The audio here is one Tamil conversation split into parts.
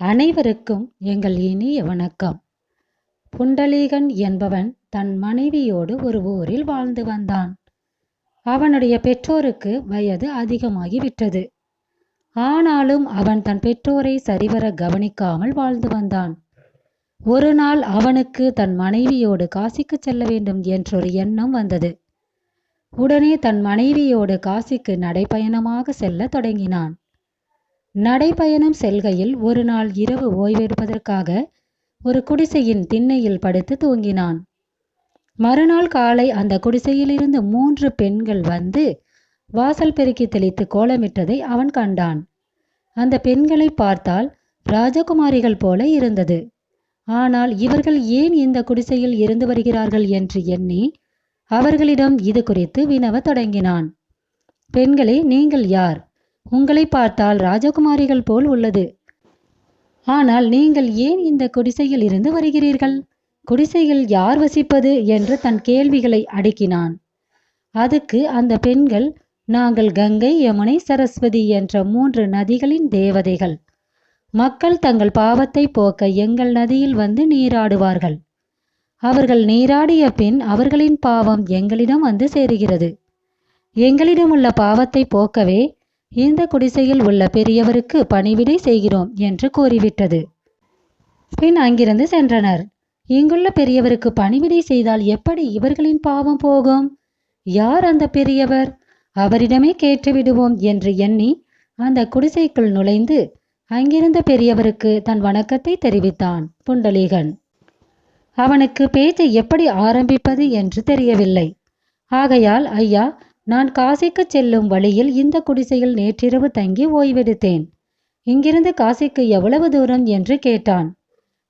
அனைவருக்கும் எங்கள் இனிய வணக்கம். புண்டலீகன் என்பவன் தன் மனைவியோடு ஒரு ஊரில் வாழ்ந்து வந்தான். அவனுடைய பெற்றோருக்கு வயது அதிகமாகிவிட்டது. ஆனாலும் அவன் தன் பெற்றோரை சரிவர கவனிக்காமல் வாழ்ந்து வந்தான். ஒரு நாள் அவனுக்கு தன் மனைவியோடு காசிக்கு செல்ல வேண்டும் என்றொரு எண்ணம் வந்தது. உடனே தன் மனைவியோடு காசிக்கு நடைப்பயணமாக செல்ல தொடங்கினான். நடைப்பயணம் செல்கையில் ஒரு நாள் இரவு ஓய்வெடுப்பதற்காக ஒரு குடிசையின் திண்ணையில் படுத்து தூங்கினான். மறுநாள் காலை அந்த குடிசையிலிருந்து மூன்று பெண்கள் வந்து வாசல் பெருக்கி தெளித்து கோலமிட்டதை அவன் கண்டான். அந்த பெண்களை பார்த்தால் ராஜகுமாரிகள் போல இருந்தது. ஆனால் இவர்கள் ஏன் இந்த குடிசையில் இருந்து வருகிறார்கள்? என்று எண்ணி அவர்களிடம் இது குறித்து வினவத் தொடங்கினான். பெண்களே நீங்கள் யார்? உங்களை பார்த்தால் ராஜகுமாரிகள் போல் உள்ளது. ஆனால் நீங்கள் ஏன் இந்த குடிசையில் இருந்து வருகிறீர்கள்? குடிசையில் யார் வசிப்பது? என்று தன் கேள்விகளை அடுக்கினான். அதுக்கு அந்த பெண்கள் நாங்கள் கங்கை யமுனை சரஸ்வதி என்ற மூன்று நதிகளின் தேவதைகள். மக்கள் தங்கள் பாவத்தை போக்க எங்கள் நதியில் வந்து நீராடுவார்கள். அவர்கள் நீராடிய பின் அவர்களின் பாவம் எங்களிடம் வந்து சேருகிறது. எங்களிடம் உள்ள பாவத்தை போக்கவே இந்த குடிசையில் உள்ள பெரியவருக்கு பணிவிடை செய்கிறோம் என்று கூறிவிட்டது. பின் அங்கிருந்து சென்றனர். இங்குள்ள பெரியவருக்கு பணிவிடை செய்தால் எப்படி இவர்களின் பாவம் போகும்? யார் அந்த பெரியவர்? அவரிடமே கேட்டு விடுவோம் என்று எண்ணி அந்த குடிசைக்குள் நுழைந்து அங்கிருந்த பெரியவருக்கு தன் வணக்கத்தை தெரிவித்தான் புண்டலீகன். அவனுக்கு பேச்சை எப்படி ஆரம்பிப்பது என்று தெரியவில்லை. ஆகையால் ஐயா நான் காசிக்கு செல்லும் வழியில் இந்த குடிசையில் நேற்றிரவு தங்கி ஓய்வெடுத்தேன். இங்கிருந்து காசிக்கு எவ்வளவு தூரம் என்று கேட்டான்.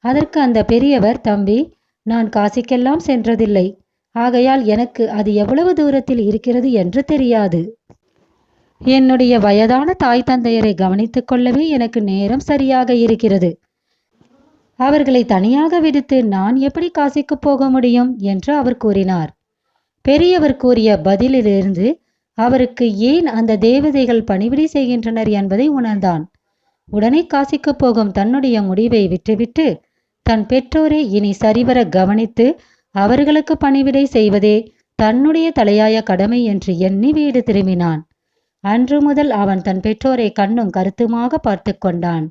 அதற்கு அந்த பெரியவர் தம்பி நான் காசிக்கெல்லாம் சென்றதில்லை. ஆகையால் எனக்கு அது எவ்வளவு தூரத்தில் இருக்கிறது என்று தெரியாது. என்னுடைய வயதான தாய் தந்தையரை கவனித்துக் கொள்ளவே எனக்கு நேரம் சரியாக இருக்கிறது. அவர்களை தனியாக விடுத்து நான் எப்படி காசிக்கு போக முடியும்? என்று அவர் கூறினார். பெரியவர் கூறிய பதிலிலிருந்து அவருக்கு ஏன் அந்த தேவதைகள் பணிவிடை செய்கின்றனர் என்பதை உணர்ந்தான். உடனே காசிக்கு போகும் தன்னுடைய முடிவை விட்டுவிட்டு தன் பெற்றோரை இனி சரிவர கவனித்து அவர்களுக்கு பணிவிடை செய்வதே தன்னுடைய தலையாய கடமை என்று எண்ணி வீடு திரும்பினான். அன்று முதல் அவன் தன் பெற்றோரை கண்ணும் கருத்துமாக பார்த்து கொண்டான்.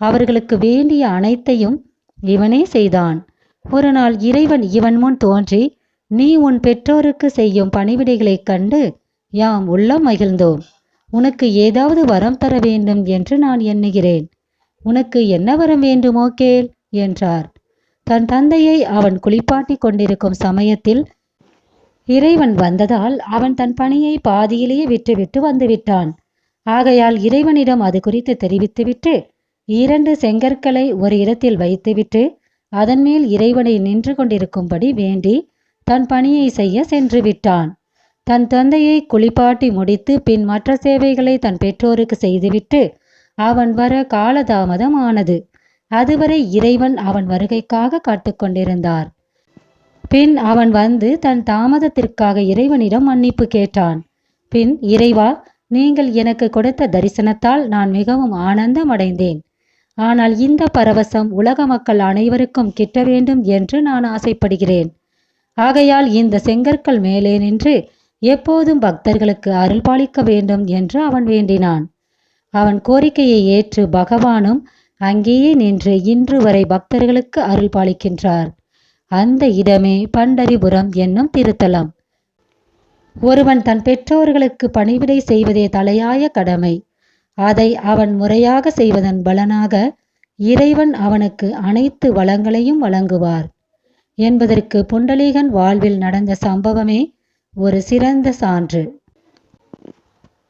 அவர்களுக்கு வேண்டிய அனைத்தையும் இவனே செய்தான். ஒரு நாள் இறைவன் இவன் முன் தோன்றி நீ உன் பெற்றோருக்கு செய்யும் பணிவிடைகளைக் கண்டு யாம் உள்ளம் மகிழ்ந்தோம். உனக்கு ஏதாவது வரம் தர வேண்டும் என்று நான் எண்ணுகிறேன். உனக்கு என்ன வரம் வேண்டுமோ கேள் என்றார். தன் தந்தையை அவன் குளிப்பாட்டி கொண்டிருக்கும் சமயத்தில் இறைவன் வந்ததால் அவன் தன் பணியை பாதியிலேயே விட்டுவிட்டு வந்துவிட்டான். ஆகையால் இறைவனிடம் அது குறித்து தெரிவித்துவிட்டு இரண்டு செங்கற்களை ஒரு இடத்தில் வைத்துவிட்டு அதன் மேல் இறைவனை நின்று கொண்டிருக்கும்படி வேண்டி தன் பணியை செய்ய சென்று விட்டான் தன் தந்தையை குளிப்பாட்டி முடித்து பின் மற்ற சேவைகளை தன் பெற்றோருக்கு செய்துவிட்டு அவன் வர காலதாமதம் ஆனது. அதுவரை இறைவன் அவன் வருகைக்காக காத்துக்கொண்டிருந்தார் பின் அவன் வந்து தன் தாமதத்திற்காக இறைவனிடம் மன்னிப்பு கேட்டான். பின் இறைவா நீங்கள் எனக்கு கொடுத்த தரிசனத்தால் நான் மிகவும் ஆனந்தம் அடைந்தேன் ஆனால் இந்த பரவசம் உலக மக்கள் அனைவருக்கும் கிட்ட வேண்டும் என்று நான் ஆசைப்படுகிறேன். ஆகையால் இந்த செங்கற்கள் மேலே நின்று எப்போதும் பக்தர்களுக்கு அருள் பாலிக்க வேண்டும் என்று அவன் வேண்டினான். அவன் கோரிக்கையை ஏற்று பகவானும் அங்கேயே நின்று இன்று வரை பக்தர்களுக்கு அருள் பாலிக்கின்றார். அந்த இடமே பண்டரிபுரம் என்னும் திருத்தலம். ஒருவன் தன் பெற்றோர்களுக்கு பணிவிடை செய்வதே தலையாய கடமை. அதை அவன் முறையாக செய்வதன் பலனாக இறைவன் அவனுக்கு அனைத்து வளங்களையும் வழங்குவார். என்பதற்கு புண்டலீகன் வாழ்வில் நடந்த சம்பவமே ஒரு சிறந்த சான்று.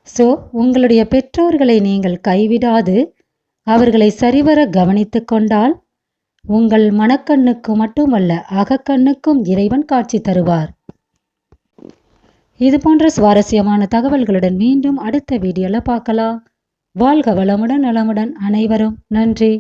ஸோ உங்களுடைய பெற்றோர்களை நீங்கள் கைவிடாது அவர்களை சரிவர கவனித்து கொண்டால் உங்கள் மனக்கண்ணுக்கு மட்டுமல்ல அகக்கண்ணுக்கும் இறைவன் காட்சி தருவார். இது போன்ற சுவாரஸ்யமான தகவல்களுடன் மீண்டும் அடுத்த வீடியோல பார்க்கலாம். வாழ்க வளமுடன் நலமுடன் அனைவரும். நன்றி.